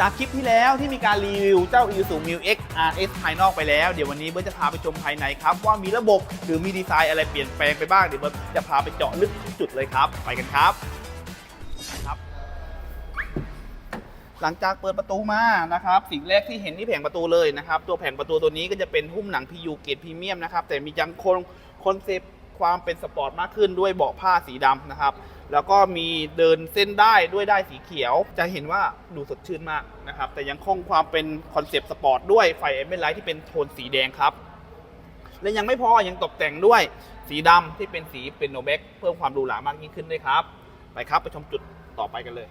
จากคลิปที่แล้วที่มีการรีวิวเจ้า Isuzu m i X RS ภายนอกไปแล้ว เดี๋ยววันนี้เบิร์ตจะพาไปชมภายในครับ ว่ามีระบบหรือมีดีไซน์อะไรเปลี่ยนแปลงไปบ้าง เดี๋ยวเบิร์ตจะพาไปเจาะลึกทุกจุดเลยครับ ไปกันครับครับ หลังจากเปิดประตูมานะครับ สิ่งแรกที่เห็นที่แผงประตูเลยนะครับ ตัวแผงประตูตัวนี้ก็จะเป็นหุ้มหนัง PU เกรดพรีเมียมนะครับแต่มียังคงคอนเซปต์ความเป็นสปอร์ตมากขึ้นด้วยเบาะผ้าสีดำนะครับ แล้วก็มีเดินเส้นได้ด้วยได้สีเขียว จะเห็นว่าดูสดชื่นมากนะครับ แต่ยังคงความเป็นคอนเซปต์สปอร์ตด้วยไฟเอเมไลท์ที่เป็นโทนสีแดงครับ และยังไม่พอยังตกแต่งด้วยสีดำที่เป็นสีเป็นโนเบกเพิ่มความหรูหรามากยิ่งขึ้นด้วยครับ ไปครับไปชมจุดต่อไปกันเลย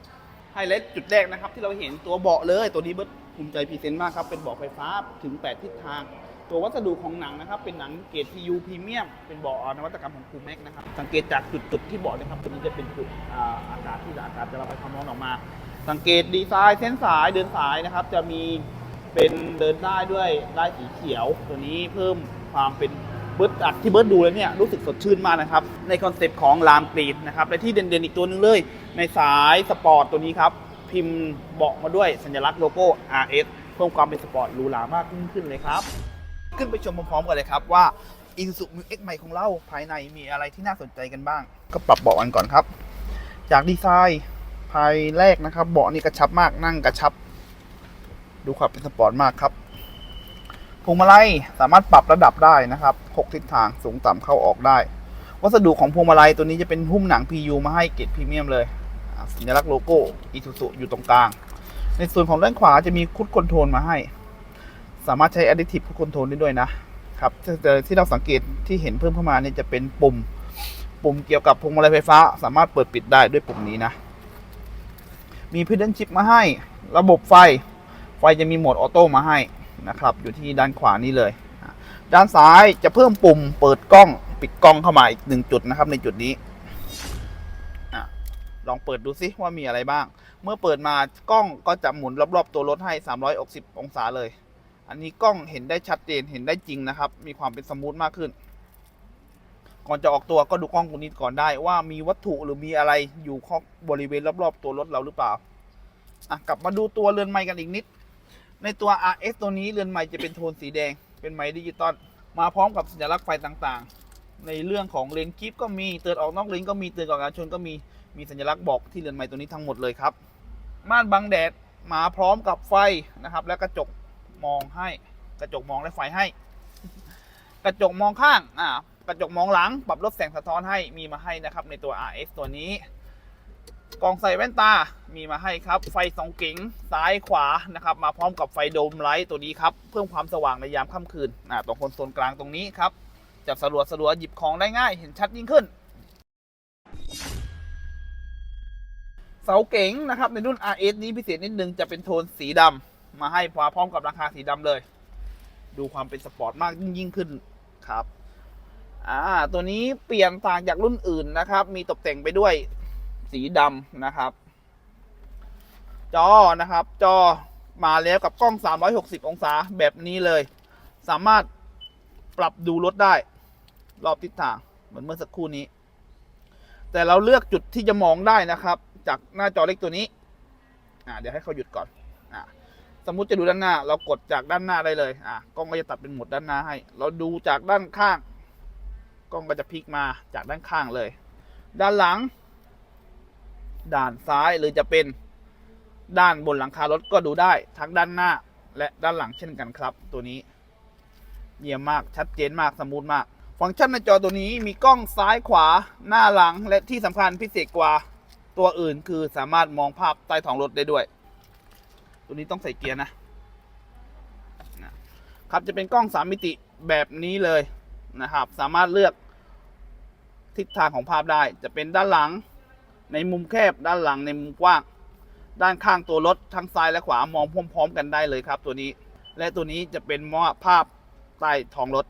ไฮไลท์จุดแรกนะครับที่เราเห็นตัวเบาะเลย ตัวนี้เบิร์ดภูมิใจพรีเซนต์มากครับ เป็นเบาะไฟฟ้าถึง 8 ทิศทาง ตัววัสดุของหนังนะครับ เป็นหนังเกรด PU พรีเมียมเป็นเบาะนวัตกรรมของคูแม็กนะครับ สังเกตจากจุดจุดที่เบาะนะครับตัวนี้จะเป็นจุดอากาศที่อากาศจะระบายความร้อนออกมา สังเกตดีไซน์เส้นสายเดินสายนะครับ จะมีเป็นเดินได้ด้วยได้สีเขียว ตัวนี้เพิ่มความเป็นเบิร์ดอัดที่เบิร์ดดูแล้วเนี่ยรู้สึกสดชื่นมากนะครับ ในคอนเซปต์ของลามกรีนนะครับและที่เด่นๆอีกตัวหนึงเลย ในสายสปอร์ตตัวนี้ครับพิมพ์เบาะมาด้วยสัญลักษณ์โลโก้ RS เพิ่มความเป็นสปอร์ตหรูหรามากยิ่งขึ้นเลยครับ ขึ้นไปชมพร้อมๆกันเลยครับว่า Isuzu Mu X ใหม่ของเราภายในมีอะไรที่น่าสนใจกันบ้าง ก็ปรับเบาะกันก่อนครับ จากดีไซน์ภายแรกนะครับ เบาะนี่กระชับมากนั่งกระชับ ดูความเป็นสปอร์ตมากครับพวงมาลัยสามารถปรับระดับได้นะครับ 6 ทิศทางสูงต่ำเข้าออกได้ วัสดุของพวงมาลัยตัวนี้จะเป็นหุ้มหนัง PU มาให้เกรดพรีเมียมเลยสัญลักษณ์โลโก้ Isuzu อยู่ตรงกลาง ในส่วนของด้านขวาจะมีคุดคอนโทรลมาให้ สามารถใช้ Additive คุดคอนโทรลได้ด้วยนะครับแต่ที่เราสังเกตที่เห็นเพิ่มเข้ามาเนี่ยจะเป็นปุ่ม ปุ่มเกี่ยวกับพวงมาลัยไฟฟ้า สามารถเปิดปิดได้ด้วยปุ่มนี้นะ มีพิดเดิลชิปมาให้ ระบบไฟ ไฟจะมีโหมดออโต้มาให้นะครับ อยู่ที่ด้านขวานี้เลย ด้านซ้ายจะเพิ่มปุ่ม เปิดกล้องปิดกล้องเข้ามาอีกหนึ่งจุดนะครับในจุดนี้ลองเปิดดูซิว่ามีอะไรบ้าง เมื่อเปิดมากล้องก็จะหมุนรอบๆตัวรถให้ 360 องศาเลย อันนี้กล้องเห็นได้ชัดเจนเห็นได้จริงนะครับ มีความเป็นสมูทมากขึ้น ก่อนจะออกตัวก็ดูกล้องตัวนี้ก่อนได้ว่ามีวัตถุหรือมีอะไรอยู่ข้อบริเวณรอบๆตัวรถเราหรือเปล่าอะกลับมาดูตัวเรือนไม้กันอีกนิด ในตัว RS ตัวนี้เรือนไม้จะเป็นโทนสีแดง เป็นไม้ดิจิตอลมาพร้อมกับสัญลักษณ์ไฟต่างๆ ในเรื่องของเลนคลิปก็มีเตือนออกนอกเลนก็มีเตือนก่อนการชนก็มีมีสัญลักษณ์บอกที่เรือนไม้ตัวนี้ทั้งหมดเลยครับม่านบังแดดมาพร้อมกับไฟนะครับ และกระจก มองให้ กระจกมองและไฟให้ กระจกมองข้างอ่ากระจกมองหลัง ปรับลดแสงสะท้อนให้มีมาให้นะครับ ในตัว RS ตัวนี้กล่องใส่แว่นตา มีมาให้ครับ ไฟสองเก๋งซ้ายขวานะครับ มาพร้อมกับไฟโดมไลท์ตัวนี้ครับ เพิ่มความสว่างในยามค่ำคืนอ่าตรงคนโซลกลางตรงนี้ครับ จับสะดวกสะดวกหยิบของได้ง่าย เห็นชัดยิ่งขึ้น เสาเก๋งนะครับ ในรุ่น RS นี้พิเศษนิดนึงจะเป็นโทนสีดำ มาให้มาพร้อมกับราคาสีดำเลย ดูความเป็นสปอร์ตมากยิ่งขึ้นครับอ่าตัวนี้เปลี่ยนต่างจากรุ่นอื่นนะครับ มีตกแต่งไปด้วยสีดำนะครับ จอนะครับ จอมาแล้วกับกล้อง 360 องศาแบบนี้เลย สามารถปรับดูรถได้ รอบทิศทางเหมือนเมื่อสักครู่นี้ แต่เราเลือกจุดที่จะมองได้นะครับ จากหน้าจอเล็กตัวนี้ อ่าเดี๋ยวให้เขาหยุดก่อน สมมุติจะดูด้านหน้า เรากดจากด้านหน้าได้เลยอ่ากล้องก็จะตัดเป็นหมดด้านหน้าให้ เราดูจากด้านข้าง กล้องก็จะพลิกมาจากด้านข้างเลย ด้านหลัง ด้านซ้ายหรือจะเป็นด้านบนหลังคารถก็ดูได้ทั้งด้านหน้าและด้านหลังเช่นกันครับ ตัวนี้ เยี่ยมมากชัดเจนมากสมูทมาก ฟังก์ชันในจอตัวนี้มีกล้องซ้ายขวาหน้าหลังและที่สำคัญพิเศษกว่าตัวอื่นคือสามารถมองภาพใต้ท้องรถได้ด้วย ตัวนี้ต้องใส่เกียร์นะนะครับจะเป็นกล้องสามมิติแบบนี้เลยนะครับ สามารถเลือกทิศทางของภาพได้ จะเป็นด้านหลังในมุมแคบด้านหลังในมุมกว้าง ด้านข้างตัวรถทั้งซ้ายและขวามองพร้อม ๆ กันได้เลยครับ ตัวนี้ และตัวนี้จะเป็นมอภาพใต้ท้องรถ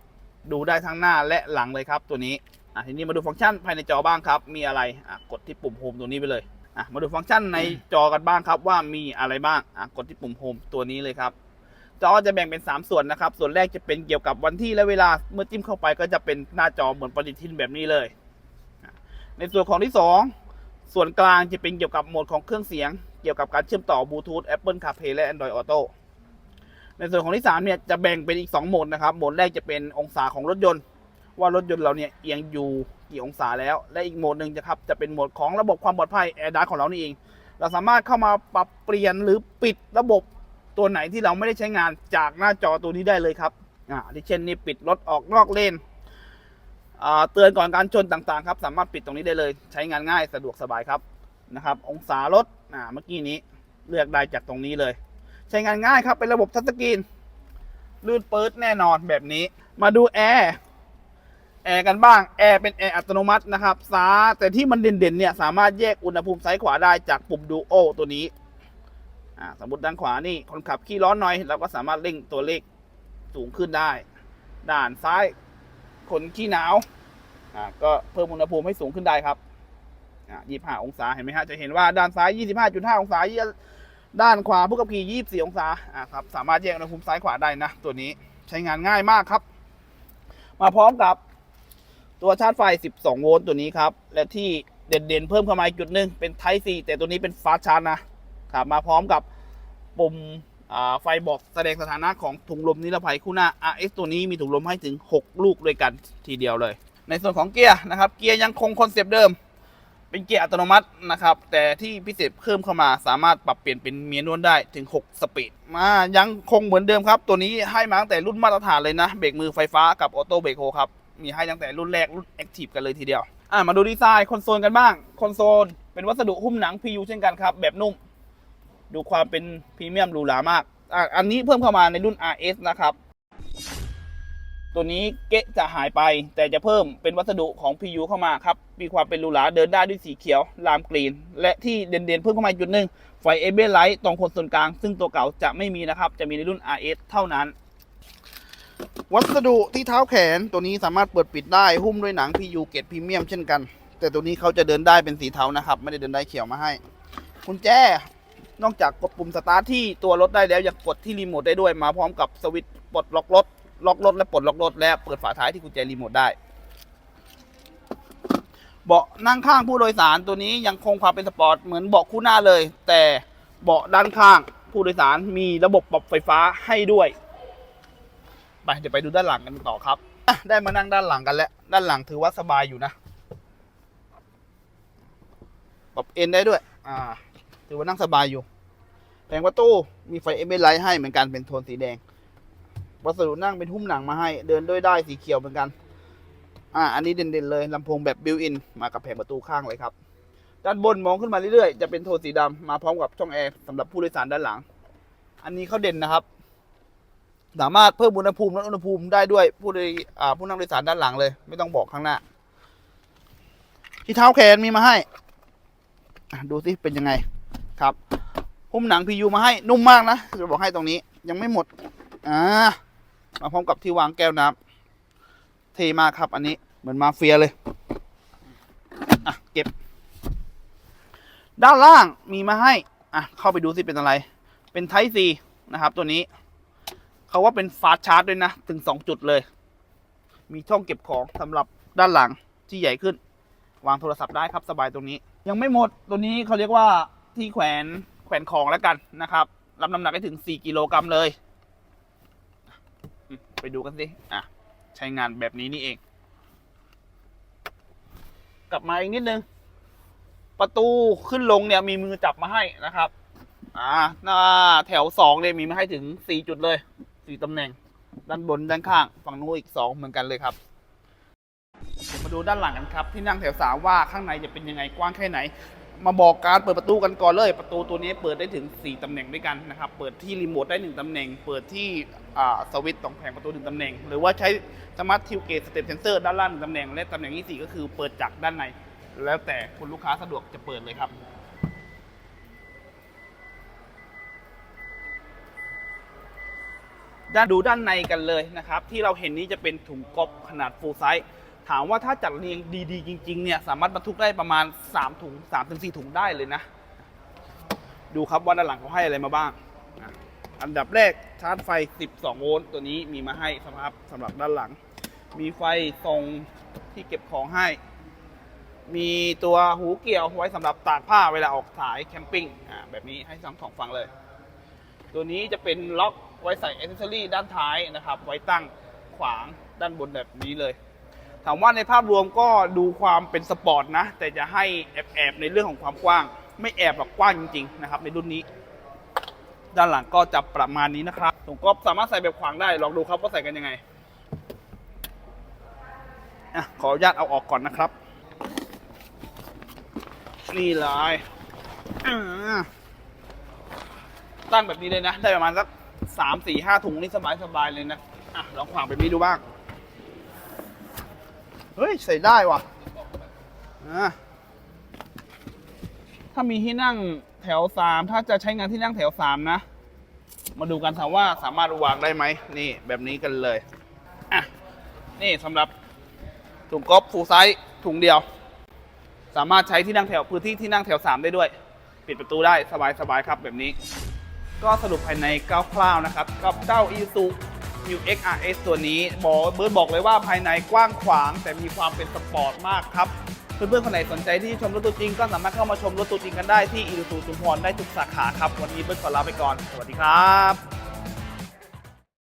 ดูได้ทั้งหน้าและหลังเลยครับตัวนี้อะทีนี้มาดูฟังก์ชันภายในจอบ้างครับ มีอะไรอะกดที่ปุ่มโฮมตัวนี้ไปเลย อะมาดูฟังก์ชันในจอกันบ้างครับว่ามีอะไรบ้างอะกดที่ปุ่มโฮมตัวนี้เลยครับจอจะแบ่งเป็น 3 ส่วนนะครับ ส่วนแรกจะเป็นเกี่ยวกับวันที่และเวลาเมื่อจิ้มเข้าไปก็จะเป็นหน้าจอเหมือนปฏิทินแบบนี้เลยอะในส่วนของที่ 2 ส่วนกลางจะเป็นเกี่ยวกับโหมดของเครื่องเสียง เกี่ยวกับการเชื่อมต่อบลูทูธ Apple CarPlay และ Android Auto ในส่วนของที่3เนี่ยจะแบ่งเป็นอีก 2 โหมดนะครับ โหมดแรกจะเป็นองศาของรถยนต์ ว่ารถยนต์เราเนี่ยเอียงอยู่กี่องศาแล้ว และอีกโหมดหนึ่งจะครับจะเป็นโหมดของระบบความปลอดภัย Air d a s ของเรานี่เอง เราสามารถเข้ามาปรับเปลี่ยนหรือปิดระบบตัวไหนที่เราไม่ได้ใช้งานจากหน้าจอตัวนี้ได้เลยครับอ่าที่เช่นนี่ปิดรถออกนอกเลนอ่าเตือนก่อนการชนต่างๆครับ สามารถปิดตรงนี้ได้เลย ใช้งานง่ายสะดวกสบายครับนะครับ องศารถอ่าเมื่อกี้นี้เลือกได้จากตรงนี้เลย ใช้งานง่ายครับเป็นระบบทัชสกรีนลื่นเปิดแน่นอนแบบนี้ มาดูแอร์ แอร์กันบ้าง แอร์เป็นแอร์อัตโนมัตินะครับสาแต่ที่มันเด่นๆเนี่ยสามารถแยกอุณหภูมิซ้ายขวาได้จากปุ่มดูโอตัวนี้สมมติด้านขวานี่คนขับขี้ร้อนหน่อยเราก็สามารถเร่งตัวเลขสูงขึ้นได้ ด้านซ้ายคนขี้หนาวก็เพิ่มอุณหภูมิให้สูงขึ้นได้ครับ25 องศาเห็นไหมฮะจะเห็นว่าด้านซ้าย 25.5 องศาด้านขวาผู้ขับขี่24 องศาครับสามารถแยกอุณหภูมิซ้ายขวาได้นะ ตัวนี้ใช้งานง่ายมากครับ มาพร้อมกับ ตัวชาร์จไฟ 12 โวลต์ตัวนี้ครับ และที่เด่นๆ เพิ่มเข้ามาอีกจุดหนึ่งเป็น Type C แต่ตัวนี้เป็นฟาสชาร์จนะครับมาพร้อมกับปุ่มไฟบอกแสดงสถานะของถุงลมนิรภัยคู่หน้า RS ตัวนี้มีถุงลมให้ถึง 6 ลูกด้วยกันทีเดียวเลย ในส่วนของเกียร์นะครับ เกียร์ยังคงคอนเซปต์เดิม เป็นเกียร์อัตโนมัตินะครับ แต่ที่พิเศษเพิ่มเข้ามาสามารถปรับเปลี่ยนเป็นเมียนวลได้ถึง 6 สปีด มายังคงเหมือนเดิมครับ ตัวนี้ให้มาตั้งแต่รุ่นมาตรฐานเลยนะ เบรกมือไฟฟ้ากับออโต้เบรกโฮครับ มีให้ตั้งแต่รุ่นแรกรุ่นแอคทีฟกันเลยทีเดียว อะมาดูดีไซน์คอนโซลกันบ้าง คอนโซลเป็นวัสดุหุ้มหนัง PU เช่นกันครับ แบบนุ่ม ดูความเป็นพรีเมียมหรูหรามากอะอันนี้เพิ่มเข้ามาในรุ่น RS นะครับ ตัวนี้เกะจะหายไป แต่จะเพิ่มเป็นวัสดุของ PU เข้ามาครับ มีความเป็นหรูหราเดินได้ด้วยสีเขียวลามกรีน และที่เด่นๆเพิ่มเข้ามาอีกจุดหนึ่งไฟเอเบไลท์ตรงคนส่วนกลาง ซึ่งตัวเก่าจะไม่มีนะครับ จะมีในรุ่น RS เท่านั้น วัสดุที่เท้าแขนตัวนี้สามารถเปิดปิดได้หุ้มด้วยหนัง PU เกรดพรีเมียมเช่นกัน แต่ตัวนี้เขาจะเดินได้เป็นสีเทานะครับ ไม่ได้เดินได้เขียวมาให้กุญแจนอกจากกดปุ่มสตาร์ทที่ตัวรถได้แล้วยังกดที่รีโมทได้ด้วยมาพร้อมกับสวิตช์ปลดล็อกรถล็อกรถและปลดล็อกรถและเปิดฝาท้ายที่กุญแจรีโมทได้ เบาะนั่งข้างผู้โดยสารตัวนี้ยังคงความเป็นสปอร์ตเหมือนเบาะคู่หน้าเลย แต่เบาะด้านข้างผู้โดยสารมีระบบปรับไฟฟ้าให้ด้วย ไปเดี๋ยวไปดูด้านหลังกันต่อครับได้มานั่งด้านหลังกันแล้ว ด้านหลังถือว่าสบายอยู่นะปรับเอ็นได้ด้วย อ่า ถือว่านั่งสบายอยู่ แผงประตูมีไฟเอเมไลท์ให้เหมือนกันเป็นโทนสีแดง วัสดุนั่งเป็นหุ้มหนังมาให้ เดินด้วยได้สีเขียวเหมือนกัน อ่า อันนี้เด่นๆเลยลำโพงแบบบิวอินมากับแผงประตูข้างเลยครับ ด้านบนมองขึ้นมาเรื่อยๆ จะเป็นโทนสีดำมาพร้อมกับช่องแอร์สำหรับผู้โดยสารด้านหลัง อันนี้เขาเด่นนะครับ สามารถเพิ่มอุณหภูมิลดอุณหภูมิได้ด้วยผู้โดยอ่าผู้นั่งโดยสารด้านหลังเลย ไม่ต้องบอกข้างหน้า ที่เท้าแขนมีมาให้ ดูสิเป็นยังไงครับหุ้มหนัง PU มาให้นุ่มมากนะจะบอกให้ตรงนี้ ยังไม่หมดอ่ามาพร้อมกับที่วางแก้วน้ำเทมากครับ อันนี้เหมือนมาเฟียเลยอะเก็บ ด้านล่างมีมาให้อะเข้าไปดูสิเป็นอะไร เป็นไทซีนะครับ ตัวนี้ เขาว่าเป็นฟาสชาร์จด้วยนะ ถึงสองจุดเลย มีช่องเก็บของสำหรับด้านหลังที่ใหญ่ขึ้น วางโทรศัพท์ได้ครับสบายตรงนี้ ยังไม่หมดตัวนี้เขาเรียกว่าที่แขวนแขวนของแล้วกันนะครับรับน้ำหนักได้ถึง 4 กิโลกรัมเลย ไปดูกันสิอะใช้งานแบบนี้นี่เอง กลับมาอีกนิดนึง ประตูขึ้นลงเนี่ยมีมือจับมาให้นะครับ อ่าหน้าแถวสองเนี่ยมีมาให้ถึงสี่จุดเลย สี่ตำแหน่ง ด้านบนด้านข้าง ฝั่งนู้นอีกสองเหมือนกันเลยครับมาดูด้านหลังกันครับ ที่นั่งแถวสามว่าข้างในจะเป็นยังไงกว้างแค่ไหน มาบอกการเปิดประตูกันก่อนเลย ประตูตัวนี้เปิดได้ถึง 4 ตำแหน่งด้วยกันนะครับ เปิดที่รีโมทได้ 1 ตำแหน่ง เปิดที่สวิตช์ตรงแผงประตู 1 ตำแหน่ง หรือว่าใช้สมาร์ททิวเกตสเตปเซนเซอร์ด้านล่างหนึ่งตำแหน่ง และตำแหน่งที่สี่ก็คือเปิดจากด้านใน แล้วแต่คุณลูกค้าสะดวกจะเปิดเลยครับ ด้านดูด้านในกันเลยนะครับ ที่เราเห็นนี้จะเป็นถุงกอบขนาดฟูลไซส์ถามว่าถ้าจัดเรียงดีๆ จริงๆเนี่ยสามารถบรรทุกได้ประมาณ 3 ถุง3ถึง4ถุงได้เลยนะ ดูครับว่าด้านหลังเขาให้อะไรมาบ้าง อันดับแรกชาร์จไฟ 12 โวลต์ตัวนี้มีมาให้สำหรับสำหรับด้านหลัง มีไฟส่งที่เก็บของให้ มีตัวหูเกี่ยวไว้สำหรับตากผ้าเวลาออกสายแคมปิ้งอ่าแบบนี้ให้ทั้งสองฝั่งเลย ตัวนี้จะเป็นล็อกไว้ใส่แอ c เซอรี่ด้านท้ายนะครับ ไว้ตั้งขวางด้านบนแบบนี้เลย ถามว่าในภาพรวมก็ดูความเป็นสปอร์ตนะ แต่จะให้แอบๆในเรื่องของความกว้าง ไม่แอบแบบกว้างจริงๆนะครับในรุ่นนี้ ด้านหลังก็จะประมาณนี้นะครับผมก็สามารถใส่แบบขวางได้ ลองดูครับว่าใส่กันยังไงอะขออนุญาตเอาออกก่อนนะครับ นี่เลยอ่า ตั้งแบบนี้เลยนะ ได้ประมาณสักสามสี่ห้าถุงนี่สบายๆเลยนะ อะลองขวางแบบนี้ดูบ้าง เฮ้ย ใส่ได้ว่ะอ่าถ้ามีที่นั่งแถวสามถ้าจะใช้งานที่นั่งแถวสามนะ มาดูกันถามว่าสามารถวางได้ไหมนี่แบบนี้กันเลยอะนี่สำหรับถุงก๊อฟฟูไซส์ถุงเดียว สามารถใช้ที่นั่งแถวพื้นที่ที่นั่งแถว3ได้ด้วย ปิดประตูได้สบายๆครับแบบนี้ ก็สรุปภายในคร่าวๆนะครับ กับเจ้า i s u New X RS ตัวนี้บอกเบิร์ดบอกเลยว่าภายในกว้างขวาง แต่มีความเป็นสปอร์ตมากครับ เพื่อนๆคนไหนสนใจที่ชมรถตัวจริง ก็สามารถเข้ามาชมรถตัวจริงกันได้ที่อี u ูซูชุมพรได้ทุกสาขาครับ วันนี้เบิร์ดขอลาไปก่อน สวัสดีครับ